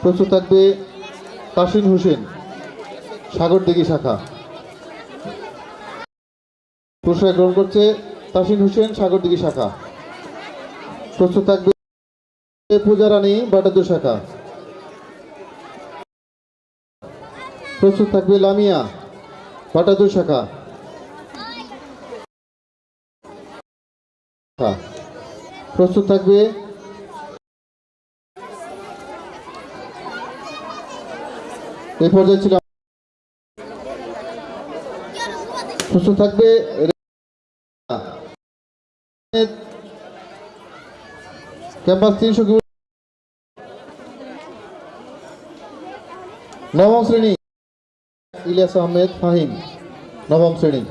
প্রস্তুত থাকবে তাসিন হোসেন সাগরদিঘি শাখা। পুরস্কার গ্রহণ করছে তাসিন হোসেন সাগরদিঘি শাখা। প্রস্তুত থাকবে পূজা রানী, বাটাদুর শাখা। প্রস্তুত থাকবে লামিয়া, বাটাদুর শাখা। প্রস্তুত থাকবে পর্যায়ে ছিল সুস্থ থাকবে। ক্যাম্পাস তিনশো নবম শ্রেণি। ইলিয়াস আহমেদ ফাহিম নবম শ্রেণি।